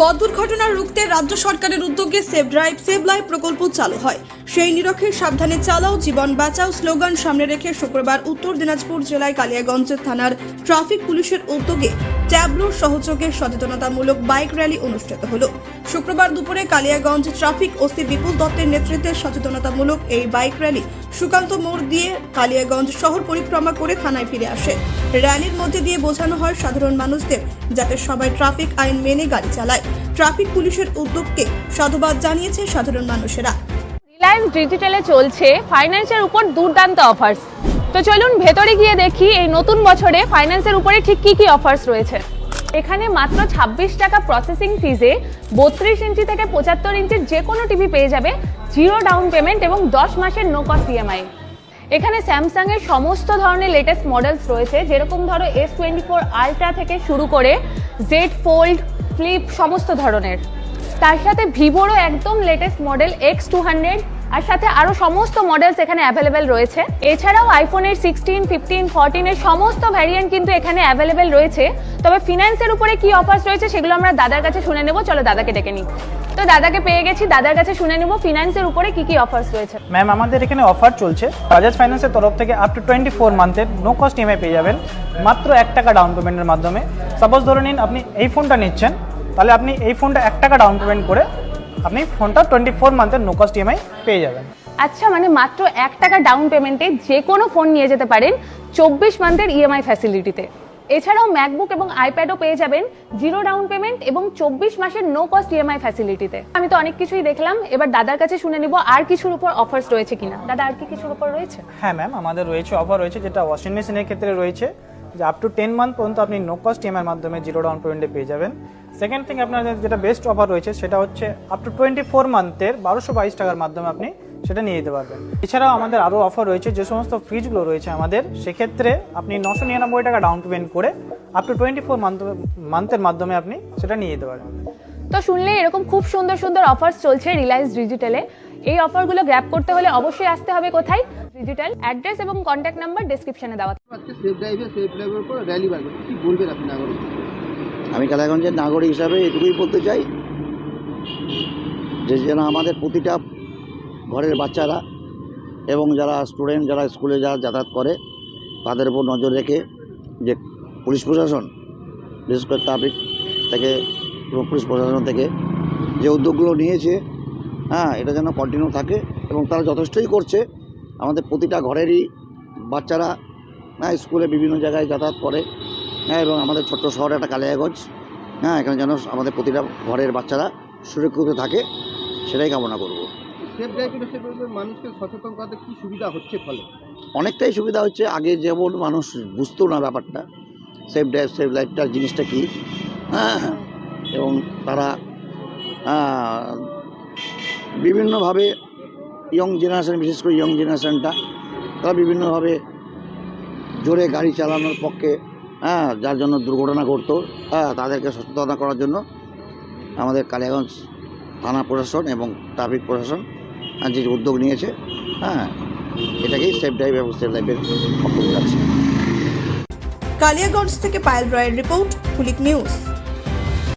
পথ দুর্ঘটনা রুখতে রাজ্য সরকারের উদ্যোগে সেভ ড্রাইভ সেভ লাইভ প্রকল্প চালু হয়। সেই নিরক্ষে সাবধানে চালাও, জীবন বাঁচাও, স্লোগান সামনে রেখে শুক্রবার উত্তর দিনাজপুর জেলায় কালিয়াগঞ্জের থানার ট্রাফিক পুলিশের উদ্যোগে ট্যাবলোর সহযোগে সচেতনতামূলক বাইক র্যালি অনুষ্ঠিত হল। শুক্রবার দুপুরে কালিয়াগঞ্জ ট্রাফিক ওসি বিপুল দত্তের নেতৃত্বে সচেতনতামূলক এই বাইক র্যালি সুকান্ত মোড় দিয়ে কালিয়াগঞ্জ শহর পরিক্রমা করে থানায় ফিরে আসে। র্যালির মধ্যে দিয়ে বোঝানো হয় সাধারণ মানুষদের যাতে সবাই ট্রাফিক আইন মেনে গাড়ি চালায়। ট্রাফিক পুলিশের উদ্যোগকে সাধুবাদ জানিয়েছে সাধারণ মানুষেরা। রিলায়েন্স ডিজিটালে চলছে ফাইন্যান্সের উপর দুর্দান্ত অফার্স তো চলুন ভেতরে গিয়ে দেখি এই নতুন বছরে ফাইন্যান্সের উপরে ঠিক কি কি অফার্স রয়েছে। এখানে মাত্র ২৬ টাকা প্রসেসিং ফিজে বত্রিশ ইঞ্চি থেকে পঁচাত্তর ইঞ্চির যে কোনো টিভি পেয়ে যাবে জিরো ডাউন পেমেন্ট এবং দশ মাসের নো কস্ট ইএমআই এখানে স্যামসাং এর সমস্ত ধরনের লেটেস্ট মডেলস রয়েছে, যেরকম ধরো এস টোয়েন্টি ফোর আলট্রা থেকে শুরু করে জেড ফোল্ড ফ্লিপ সমস্ত ধরনের। তার সাথে ভিভোরও একদম latest model X two hundred আর সাথে আরও সমস্ত মডেলস এখানে অ্যাভেলেবেল রয়েছে। এছাড়াও আইফোনের সিক্সটিন ফিফটিন ফোরটিনের সমস্ত ভ্যারিয়েন্ট কিন্তু এখানে অ্যাভেলেবেল রয়েছে। তবে ফিনান্সের উপরে কি অফার্স রয়েছে সেগুলো আমরা দাদার কাছে শুনে নেব। চলো দাদাকে ডেকে নিই। তো দাদাকে পেয়ে গেছি, দাদার কাছে শুনে নেব ফিনান্সের উপরে কি কি অফার্স রয়েছে। ম্যাম আমাদের এখানে অফার চলছে। বাজাজ ফাইন্যান্সের তরফ থেকে আপ টু টোয়েন্টি ফোর মান্থের নো কস্ট ইএমআই পেয়ে যাবেন। মাত্র এক টাকা ডাউন পেমেন্টের মাধ্যমে। সাপোজ ধরে নিন আপনি এই ফোনটা নিচ্ছেন, তাহলে আপনি এই ফোনটা এক টাকা ডাউন পেমেন্ট করে আপনি ফোনটা টোয়েন্টি ফোর মান্থের নো কস্ট ইএমআই পেয়ে যাবেন। আচ্ছা মানে মাত্র এক টাকা ডাউন পেমেন্টে যে কোনো ফোন নিয়ে যেতে পারেন চব্বিশ মান্থের ইএমআই ফ্যাসিলিটিতে এছাড়াও ম্যাকবুক এবং আইপ্যাডও পেয়ে যাবেন জিরো ডাউন পেমেন্ট এবং চব্বিশ মাসের নো কস্ট ইএমআই ফ্যাসিলিটিতে আমি তো অনেক কিছুই দেখলাম এবার দাদার কাছে শুনে নিব আর কিছুর উপর অফার্স রয়েছে কিনা। দাদা আর কি কিছুর উপর রয়েছে? হ্যাঁ ম্যাম আমাদের রয়েছে অফার রয়েছে যেটা ওয়াশিং মেশিনের ক্ষেত্রে রয়েছে। যে আপ টু টেন মান্থ পর্যন্ত আপনি নো কস্ট ইএমআইয়ের মাধ্যমে জিরো ডাউন পেমেন্টে পেয়ে যাবেন। সেকেন্ড থিং আপনার যেটা বেস্ট অফার রয়েছে সেটা হচ্ছে আপ টু টোয়েন্টি ফোর মান্থের বারোশো বাইশ টাকার মাধ্যমে আপনি সেটা নিয়ে যেতে পারবেন। এছাড়াও আমাদের আরও অফার রয়েছে, যে সমস্ত ফ্রিজগুলো রয়েছে আমাদের, সেক্ষেত্রে আপনি নশো নিরানব্বই টাকা ডাউন পেমেন্ট করে up to twenty four month মান্থের মাধ্যমে আপনি সেটা নিয়ে যেতে পারবেন। তো শুনলে এরকম খুব সুন্দর সুন্দর অফার্স চলছে রিলায়েন্স ডিজিটালে এই অফারগুলো গ্র্যাব করতে হলে অবশ্যই আসতে হবে কোথায়? ডিজিটাল অ্যাড্রেস এবং কন্ট্যাক্ট নাম্বার ডেসক্রিপশনে দেওয়া আজকে সেফ ড্রাইভে সেফ ড্রাইভের উপর র্যালি বার কি বলবেন আপনি নাগরিক? আমি কালাগঞ্জের নাগরিক হিসাবে এটুকুই বলতে চাই যে যেন আমাদের প্রতিটা ঘরের বাচ্চারা এবং যারা স্টুডেন্ট যারা স্কুলে যারা যাতায়াত করে তাদের উপর নজর রেখে যে পুলিশ প্রশাসন বিশেষ করে ট্রাফিক থেকে এবং পুলিশ প্রশাসন থেকে যে উদ্যোগগুলো নিয়েছে হ্যাঁ এটা যেন কন্টিনিউ থাকে এবং তারা যথেষ্টই করছে। আমাদের প্রতিটা ঘরেরই বাচ্চারা হ্যাঁ স্কুলে বিভিন্ন জায়গায় যাতায়াত করে হ্যাঁ এবং আমাদের ছোট্ট শহরে একটা কালিয়াগঞ্জ হ্যাঁ এখানে যেন আমাদের প্রতিটা ঘরের বাচ্চারা সুরক্ষিত থাকে সেটাই কামনা করব। মানুষকে সচেতন করাতে কি সুবিধা হচ্ছে ফলে? অনেকটাই সুবিধা হচ্ছে আগে যেমন মানুষ বুঝতো না ব্যাপারটা সেফ ড্রাইভ সেফ লাইফটার জিনিসটা কী হ্যাঁ এবং তারা আহ, বিভিন্নভাবে ইয়ং জেনারেশন বিশেষ করে ইয়ং জেনারেশনটা তারা বিভিন্নভাবে জোরে গাড়ি চালানোর পক্ষে হ্যাঁ যার জন্য দুর্ঘটনা ঘটতো হ্যাঁ তাদেরকে সচেতনতা করার জন্য আমাদের কালিয়াগঞ্জ থানা প্রশাসন এবং ট্রাফিক প্রশাসন আহ, যে উদ্যোগ নিয়েছে হ্যাঁ এটাকেই সেফ ড্রাইভ এবং সেফ বক্তব্য কালিয়াগঞ্জ থেকে পায়েল রায়ের রিপোর্ট কুলিক নিউজ।